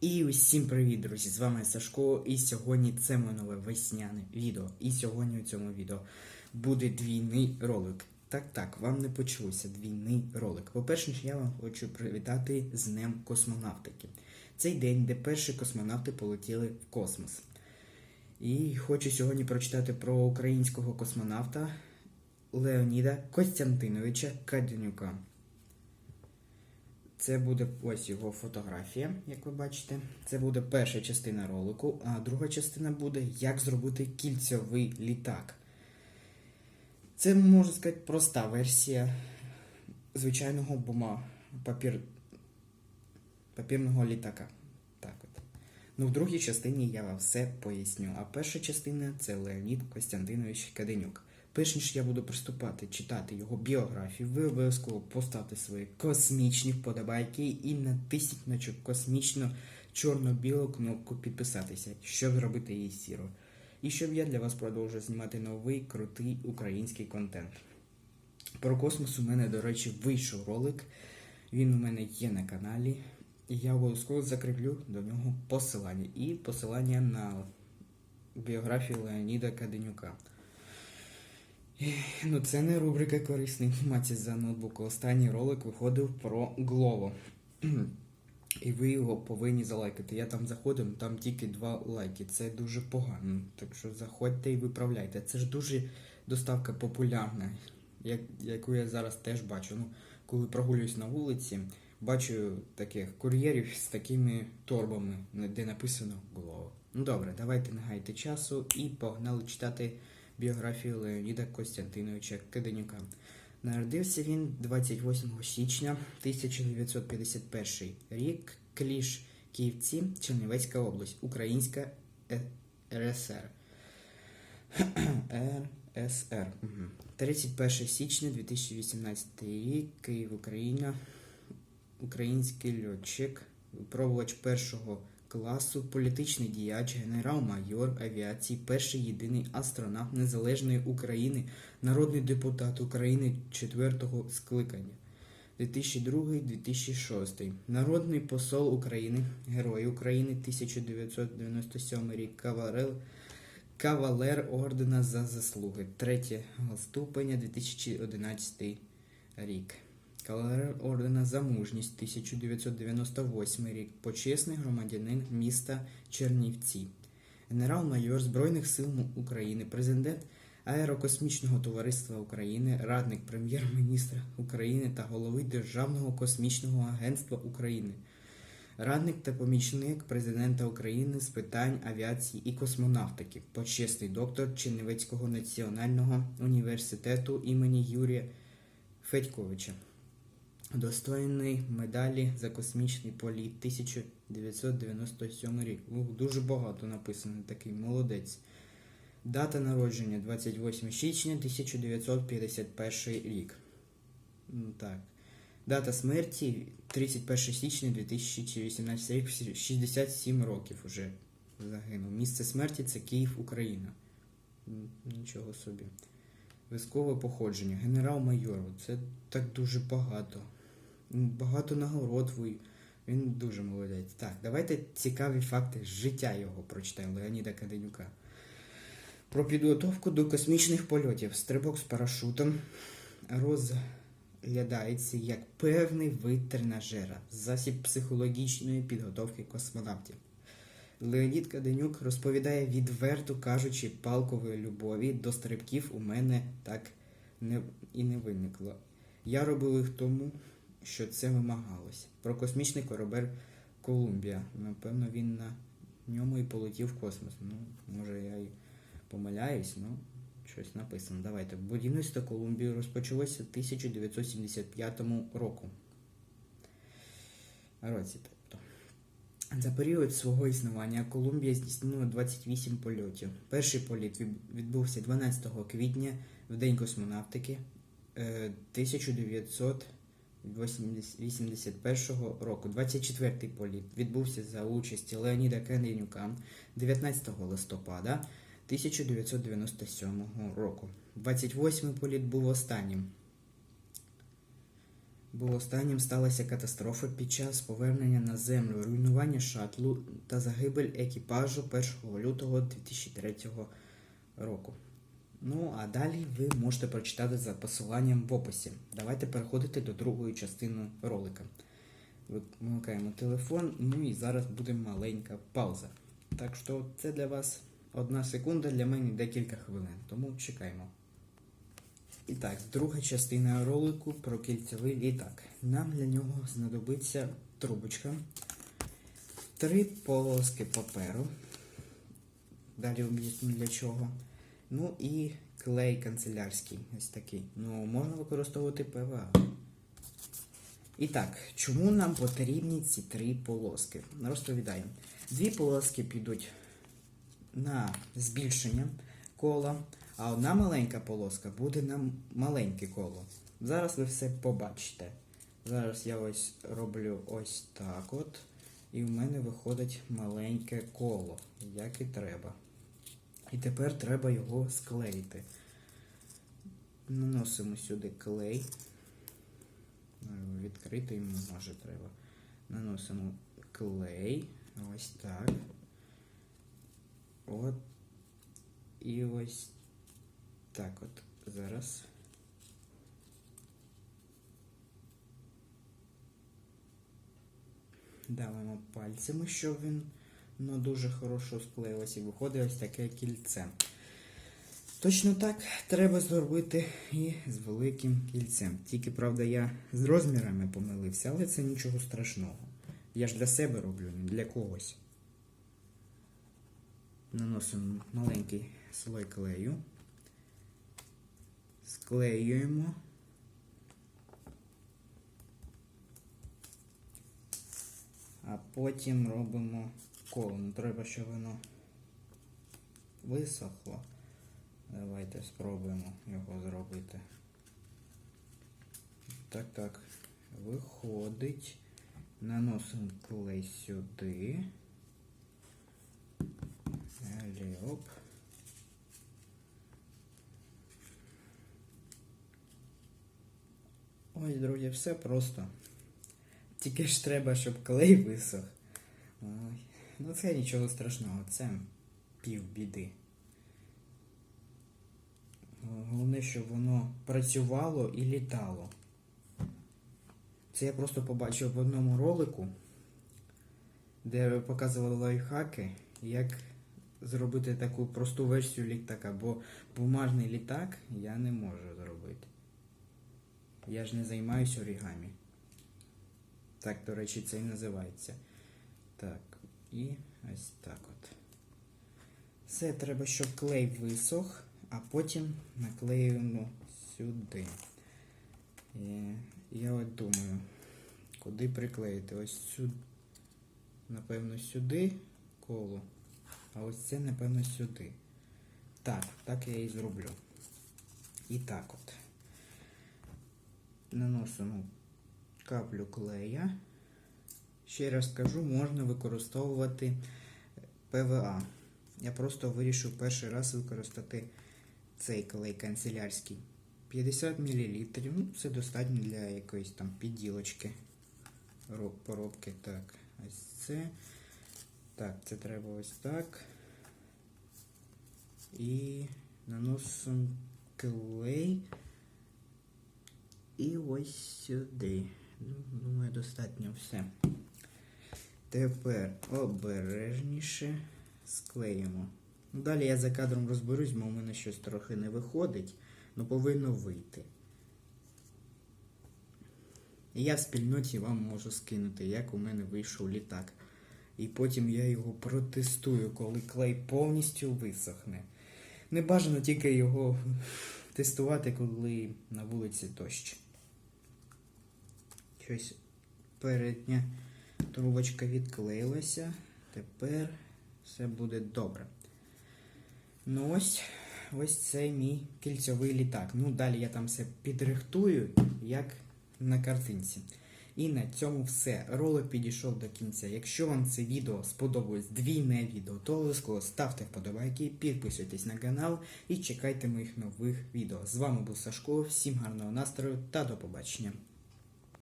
І усім привіт, друзі! З вами Сашко, і сьогодні це моє нове весняне відео. І сьогодні у цьому відео буде двійний ролик. Так, так, вам не почулося двійний ролик. По-перше, я вам хочу привітати з Днем космонавтики. Цей день, де перші космонавти полетіли в космос. І хочу сьогодні прочитати про українського космонавта Леоніда Костянтиновича Каденюка. Це буде ось його фотографія, як ви бачите. Це буде перша частина ролику, а друга частина буде як зробити кільцьовий літак. Це, можна сказати, проста версія звичайного бума папір... папірного літака. Так от. Ну, в другій частині я вам все поясню. А перша частина це Леонід Костянтинович Каденюк. Перш ніж я буду приступати читати його біографію, ви обов'язково поставте свої космічні вподобайки і натисніть на цю космічну чорно-білу кнопку підписатися, щоб зробити її сіро. І щоб я для вас продовжив знімати новий крутий український контент. Про космос у мене, до речі, вийшов ролик. Він у мене є на каналі. І я обов'язково закріплю до нього посилання. І посилання на біографію Леоніда Каденюка. Ну, це не рубрика корисна інформація за ноутбуку. Останній ролик виходив про Глово. І ви його повинні залайкати. Я там заходив, там тільки два лайки. Це дуже погано. Так що заходьте і виправляйте. Це ж дуже доставка популярна, як, яку я зараз теж бачу. Ну, коли прогулююсь на вулиці, бачу таких кур'єрів з такими торбами, де написано Глово. Ну добре, давайте не гайте часу і погнали читати біографію Леоніда Костянтиновича Каденюка. Народився він 28 січня 1951 рік, Кліш, Київці, Чернівецька область, Українська РСР. РСР. 31 січня 2018 рік, Київ, Україна, український льотчик, випробувач першого класу, політичний діяч, генерал-майор авіації, перший єдиний астронавт Незалежної України, народний депутат України четвертого скликання. 2002-2006. Народний посол України, Герой України 1997 рік, кавалер ордена за заслуги 3 ступеня 2011 рік. Кавалер ордена за мужність 1998 рік. Почесний громадянин міста Чернівці. Генерал-майор Збройних сил України, президент Аерокосмічного товариства України, радник прем'єр-міністра України та голови Державного космічного агентства України. Радник та помічник президента України з питань авіації і космонавтики, почесний доктор Чернівецького національного університету імені Юрія Федьковича. Достойний медалі за космічний політ 1997 рік. Ух, дуже багато написано такий молодець. Дата народження 28 січня 1951 рік. Так. Дата смерті 31 січня 2018 рік, 67 років уже загинув. Місце смерті це Київ, Україна. Нічого собі. Військове походження. Генерал-майор. Це так дуже багато. Багато нагород. Він дуже молодець. Так, давайте цікаві факти життя його прочитаємо Леоніда Каденюка. Про підготовку до космічних польотів. Стрибок з парашутом розглядається як певний вид тренажера, засіб психологічної підготовки космонавтів. Леонід Каденюк розповідає відверто кажучи, палкової любові до стрибків у мене так не, і не виникло. Я робив їх тому, що це вимагалось. Про космічний корабель Колумбія. Напевно, він на ньому і полетів в космос. Ну, може, я і помиляюсь, ну щось написано. Давайте. Будівництво Колумбії розпочалося в 1975 року. Році, тобто. За період свого існування Колумбія здійснила 28 польотів. Перший політ відбувся 12 квітня в День космонавтики е, 1900. 81 року, 24-й політ, відбувся за участі Леоніда Кененюка 19 листопада 1997 року. 28-й політ був останнім. Був останнім сталася катастрофа під час повернення на землю, руйнування шатлу та загибель екіпажу 1 лютого 2003 року. Ну, а далі ви можете прочитати за посиланням в описі. Давайте переходити до другої частини ролика. Вимикаємо телефон, ну і зараз буде маленька пауза. Так що це для вас одна секунда, для мене декілька хвилин, тому чекаємо. І так, друга частина ролику про кільцевий літак. Нам для нього знадобиться трубочка, три полоски паперу. Далі об'ясню для чого. Ну і клей канцелярський, ось такий. Ну, можна використовувати ПВА. І так, чому нам потрібні ці три полоски? Розповідаю. Дві полоски підуть на збільшення кола, а одна маленька полоска буде на маленьке коло. Зараз ви все побачите. Зараз я ось роблю ось так от. І в мене виходить маленьке коло, як і треба. І тепер треба його склеїти. Наносимо сюди клей. Відкрити йому може треба. Наносимо клей. Ось так. От. І ось так от. Зараз. Давимо пальцями, щоб він ну, дуже хорошо склеїлося і виходить ось таке кільце. Точно так треба зробити і з великим кільцем. Тільки, правда, я з розмірами помилився, але це нічого страшного. Я ж для себе роблю, не для когось. Наносимо маленький слой клею. Склеюємо. А потім робимо коло. Ну, треба, щоб воно висохло. Давайте спробуємо його зробити. Так, так. Виходить. Наносимо клей сюди. Оп. Ось, друзі, все просто. Тільки ж треба, щоб клей висох. Ой. Ну це нічого страшного, це пів біди. Головне, щоб воно працювало і літало. Це я просто побачив в одному ролику, де показували лайфхаки, як зробити таку просту версію літака, бо бумажний літак я не можу зробити. Я ж не займаюся орігамі. Так, до речі, це і називається. Так, і ось так от. Все, треба, щоб клей висох, а потім наклеюємо сюди. І я от думаю, куди приклеїти? Ось сюди, напевно, сюди коло, а ось це, напевно, сюди. Так, так я і зроблю. І так от. Наносимо каплю клея. Ще раз скажу, можна використовувати ПВА. Я просто вирішив перший раз використати цей клей канцелярський. 50 мл. Ну, це достатньо для якоїсь там підділочки поробки. Так, ось це. Так, це треба ось так. І наносимо клей. І ось сюди. Ну, Думаю, достатньо все. Тепер обережніше склеїмо. Ну, Далі я за кадром розберусь, бо у мене щось трохи не виходить, але повинно вийти. І я в спільноті вам можу скинути, як у мене вийшов літак. І потім я його протестую, коли клей повністю висохне. Не бажано тільки його тестувати, коли на вулиці дощ. Щось передня трубочка відклеїлася. Тепер все буде добре. Ну ось ось це мій кільцьовий літак. Ну, далі я там все підрихтую, як на картинці. І на цьому все. Ролик підійшов до кінця. Якщо вам це відео сподобалось двійне відео, то обов'язково ставте вподобайки, підписуйтесь на канал і чекайте моїх нових відео. З вами був Сашко, всім гарного настрою та до побачення.